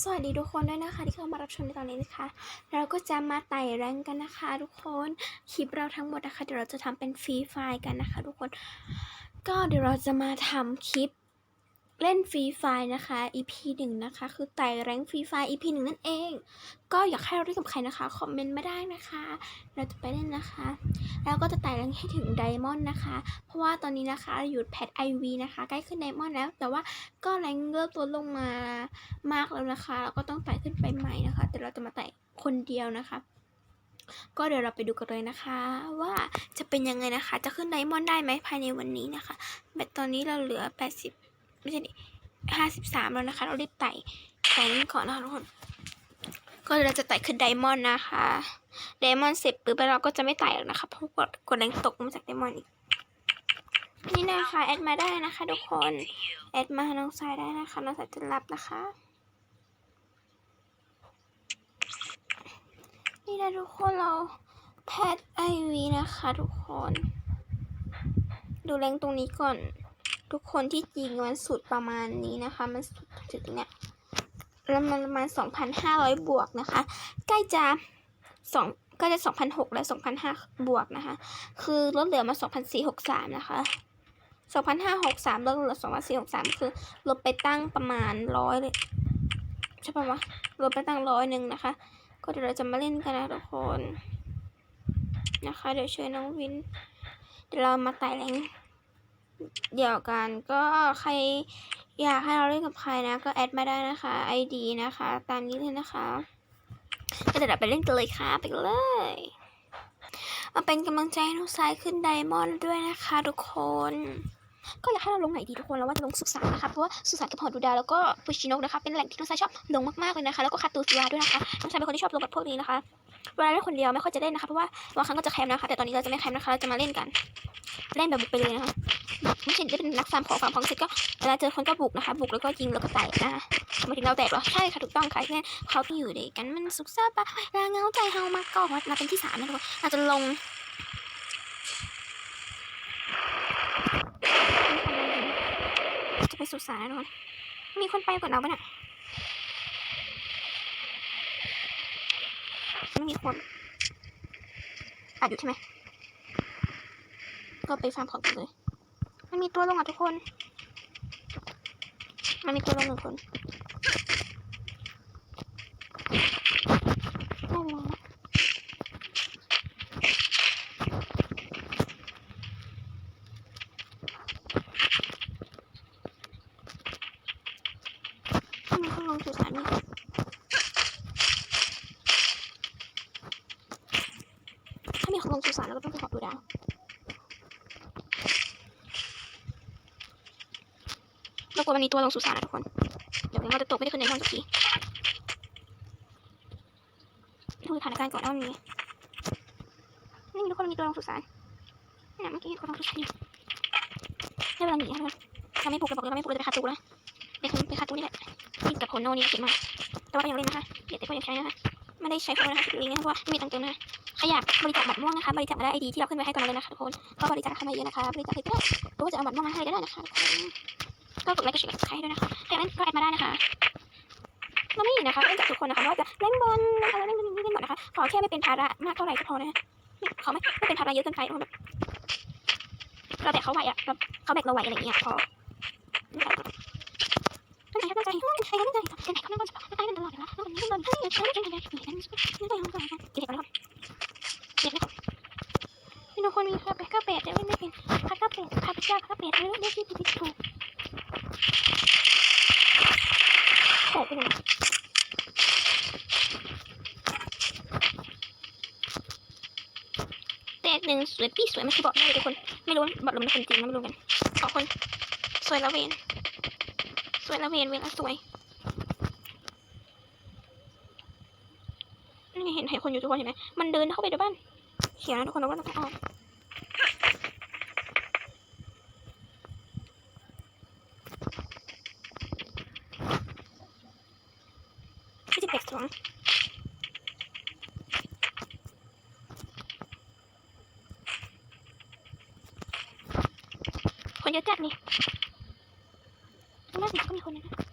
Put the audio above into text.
สวัสดีทุกคนด้วยนะคะ ที่เข้ามารับชมในตอนนี้นะคะ เราก็จะมาไต่แรงกันนะคะ ทุกคนคลิปเราทั้งหมดนะคะเดี๋ยวเราจะทำเป็นฟรีไฟล์กันนะคะ ทุกคน ก็เดี๋ยวเราจะมาทำคลิป เล่นฟรีไฟล์นะคะ EP หนึ่งนะคะ คือไต่แรงฟรีไฟล์ EP หนึ่งนั่นเอง ก็อยากให้เราเล่นกับใครนะคะ คอมเมนต์มาได้นะคะ เราจะไปเล่นนะคะ แล้วก็จะไต่แรงให้ถึงไดมอนด์นะคะ เพราะว่าตอนนี้นะคะอยู่แพทไอวีนะคะ ใกล้ขึ้นไดมอนด์แล้ว แต่ว่าก็แรงเริ่มลดลงมามากแล้วนะคะแล้วก็ต้องไต่ขึ้นไปใหม่นะคะ แต่เราจะมาไต่คนเดียวนะคะก็เดี๋ยวเราไปดูกันเลยนะคะ ว่าจะเป็นยังไงนะคะ จะขึ้นไดมอนด์ได้ไหมภายในวันนี้นะคะ แบตตอนนี้เราเหลือ 80 ไม่ใช่ดิ53แล้วนะคะ เรารีบไต่ไต่นี้ก่อนนะคะทุกคน ก็เราจะไต่ขึ้นไดมอนด์นะคะไดมอนด์เสร็จปุ๊บแล้วเราก็จะไม่ไต่แล้วนะคะเพราะกดกดแรงตกมาจากไดมอนด์อีกนี่นะคะแอดมาได้นะคะทุกคนแอดมาน้องสายได้นะคะน้องสายจะรับนะคะ นี่นะทุกคนเราแพทไอวีนะคะ ทุกคน ดูแรงตรงนี้ก่อน ทุกคนที่จริงมันสุดประมาณนี้นะคะ มันสุดจุดตรงเนี้ยแล้วมันประมาณ2,500บวกนะคะ ใกล้จะสองก็จะ2,600และ2,500บวกนะคะ คือลดเหลือมา2,463นสี่หกสามนะคะ2,563ลดเหลือ2,463คือลดไปตั้งประมาณร้อยเลยใช่ปะวะลดไปตั้งร้อยหนึ่งนะคะ ก็เดี๋ยวเราจะมาเล่นกันนะทุกคนนะคะ เดี๋ยวเชิญน้องวิน เดี๋ยวเรามาไต่แรง เดียวกันก็ใครอยากให้เราเล่นกับใครนะ ก็แอดมาได้นะคะ ID นะคะ ตามนี้เลยนะคะ ก็เดี๋ยวไปเล่นกันเลยค่ะ ไปเลย มาเป็นกำลังใจให้น้องสายขึ้นไดมอนด์ด้วยนะคะทุกคน ก็อยากให้เราลงไหนดีทุกคนแล้วว่าจะลงสุสานนะคะเพราะว่าสุสานกับหอดูดาวแล้วก็ปุชินกนะคะเป็นแหล่งที่น้องสายชอบลงมากๆเลยนะคะ แล้วก็คาตูซิวาด้วยนะคะน้องสายเป็นคนที่ชอบลงแบบพวกนี้นะคะ เวลาเล่นคนเดียวไม่ค่อยจะเล่นนะคะเพราะว่าบางครั้งก็จะแคมป์นะคะ แต่ตอนนี้เราจะไม่แคมป์นะคะเราจะมาเล่นกัน เล่นแบบบุกไปเลยนะคะไม่ใช่ได้เป็นนักฟาร์มของฟาร์มของเสร็จก็เวลาเจอคนก็บุกนะคะ บุกแล้วก็ยิงแล้วก็แตกนะคะมาถึงเราแตกเหรอใช่ค่ะถูกต้องค่ะแค่เขาที่อยู่ด้วยกันมันสุขสบายลาเงาใจเฮามากก่อนมาเป็นที่สามนะทุกคนเราจะลงจะไปสุสานนะทุกคนมีคนไปก่อนเราปะเนี่ย ไม่มีคนอัดอยู่ใช่ไหม ก็ไปฟาร์มของกันเลย มันมีตัวลงอะทุกคน มันมีตัวลงหนึ่งคนได้เวลาแล้วถ้ามีคนลงสุสานนี่ถ้ามีคนลงสุสานเราก็ต้องไปขอดูดาว แล้วกลัวมันมีตัวลงสุสานนะทุกคน เดี๋ยวเราจะตกไม่ได้ขึ้นในห้องสักทีดูสถานการณ์ก่อนว่ามีนี่ทุกคนมีตัวลงสุสานนี่นะเมื่อกี้คนลงสุสานอยู่ให้เวลาหนีนะคะถ้าไม่ปลุกเราบอกเลยว่าไม่ปลุกเราจะไปคาตูนะไปคืนไปคาตูนี่แหละที่กับโคโน่นี่เก่งมากแต่ว่าก็ยังเล่นนะคะเดี๋ยวแต่ก็ยังใช้นะคะไม่ได้ใช้โฟนนะคะลิงก์นะคะเพราะว่าไม่มีตังค์เติมนะคะใครอยากบริจาคบัตรม่วงนะคะบริจาคมาได้ไอดีที่เราขึ้นไว้ให้ตอนนั้นเลยนะคะทุกคนก็บริจาคเข้ามาเยอะนะคะบริจาคให้ก็ได้หรือว่าจะเอาบัตรม่วงมาให้ก็ได้นะคะ ก็กดไลค์กดแชร์กดใครด้วยนะคะใครเล่นก็แอดมาได้นะคะเราไม่มีนะคะเล่นจากทุกคนนะคะไม่ว่าจะเล่นบอลนะคะเล่นบอลเล่นบอลนะคะขอแค่ไม่เป็นภาระมากเท่าไหร่ก็พอนะคะไม่ขอไม่ไม่เป็นภาระเยอะเกินไปแบบเราแบกเขาไหวอะเราเขาแบกเราไหวอะไรอย่างเงี้ยพอตั้งใจตั้งใจใจใจใจตั้งใจตั้งใจตั้งใจตลอดเลยนะแล้ววันนี้บอลตั้งใจตั้งใจตั้งใจตั้งใจตั้งใจตั้งใจเด็กก่อนนะครับเด็กนะครับพี่น้องคนมีคาเป็ดคาเป็ดแต่ไม่เป็นคาเป็ดคาเป็ดคาเป็ดไม่ได้ที่ผิดถูก แตกไปเลยแตก หนึ่งสวยปี้สวยไม่ใช่บอกได้เลยทุกคน ไม่รู้บอกลมเป็นคนจริงนะไม่รู้กันสองคน สวยละเวน สวยละเวนเวลาสวยนี่เห็นเห็นคนอยู่ทุกคนเห็นไหมมันเดินเข้าไปในบ้านเขียนะทุกคนว่าเราต้องออมที่จะเด็กสอง เยอะจัดนี่ตรงหน้าสิก็มีคนนะ